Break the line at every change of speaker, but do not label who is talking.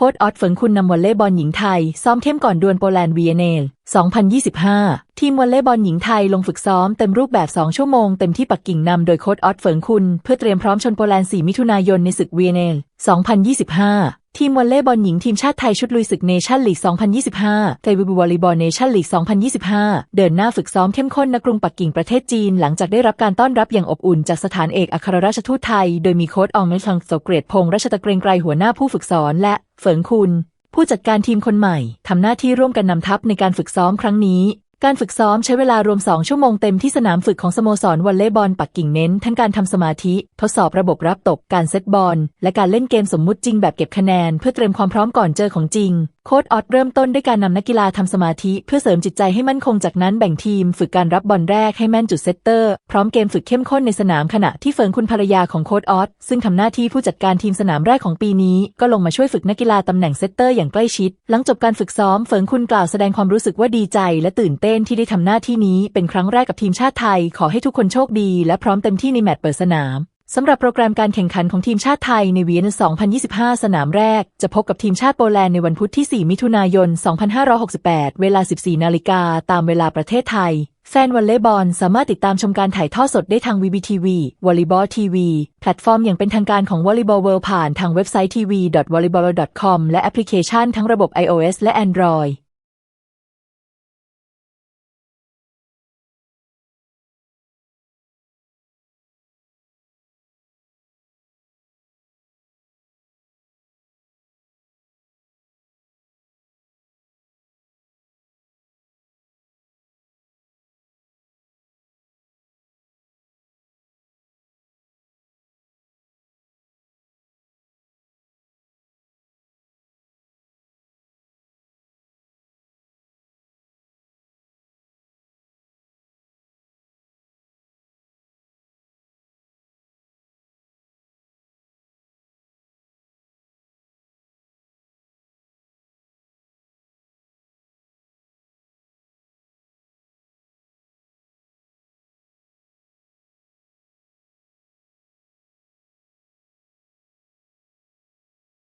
ค้ดออดเฟิงคุณนำวอลเลย์บอลหญิงไทย ซ้อมเข้มก่อนดวลโปแลนด์วีเอเนล 2025 ทีมวอลเลย์บอลหญิงไทยลงฝึกซ้อมเต็มรูปแบบ 2 ชั่วโมงเต็มที่ปักกิ่งนำโดยโค้ดออดเฟิงคุณ เพื่อเตรียมพร้อมชนโปแลนด์ 4 มิถุนายนในศึกวีเอเนล 2025 ทีมวอลเลย์บอลหญิงทีมชาติไทยชุดลุยศึกเนชั่นลีก 2025 ไทยวิบูวอลเลย์บอลเนชั่นลีก 2025 เดินหน้าฝึกซ้อมเข้มข้นณกรุงปักกิ่งประเทศจีน หลังจากได้รับการต้อนรับอย่างอบอุ่นจากสถานเอกอัครราชทูตไทย โดยมีโค้ดอองเมชังโสเกรดพงษ์รัชตะเกรงไกรหัวหน้าผู้ฝึกสอนและเฟิงคุณ ผู้จัดการทีมคนใหม่ทำหน้าที่ร่วมกันนำทัพในการฝึกซ้อมครั้งนี้ การฝึกซ้อมใช้เวลารวม 2 ชั่วโมงเต็มที่สนามฝึกของสโมสรวอลเลย์บอลปักกิ่งเน้น ทั้งการทำสมาธิ ทดสอบระบบรับตบการเซตบอล และการเล่นเกมสมมุติจริงแบบเก็บคะแนน เพื่อเตรียมความพร้อมก่อนเจอของจริง ค้ดออสเริ่มต้นด้วยการนำนักกีฬาทำสมาธิเพื่อเสริมจิตใจให้มั่นคงจากนั้นแบ่งทีมฝึกการรับบอลแรกให้แม่นจุดเซตเตอร์ พร้อมเกมฝึกเข้มข้นในสนามขณะที่เฟิงคุณภรรยาของโค้ดออสซึ่งทำหน้าที่ผู้จัดการทีมสนามแรกของปีนี้ ก็ลงมาช่วยฝึกนักกีฬาตำแหน่งเซตเตอร์อย่างใกล้ชิด หลังจบการฝึกซ้อมเฟิงคุณกล่าวแสดงความรู้สึกว่าดีใจ และตื่นเต้นที่ได้ทำหน้าที่นี้เป็นครั้งแรกกับทีมชาติไทย ขอให้ทุกคนโชคดี และพร้อมเต็มที่ในแมตช์เปิดสนาม สำหรับโปรแกรมการแข่งขันของทีมชาติไทยในวีเอน2025 สนามแรก จะพบกับทีมชาติโปแลนด์ในวันพุธที่ 4 มิถุนายน 2568 เวลา 14 นาฬิกา ตามเวลาประเทศไทย แฟนวอลเลย์บอลสามารถติดตามชมการถ่ายทอดสดได้ทาง VBTV วอลเลย์บอลทีวีแพลตฟอร์มอย่างเป็นทางการของ Volleyball World ผ่านทางเว็บไซต์ tv.volleyball.com และแอปพลิเคชันทั้งระบบ iOS และ Android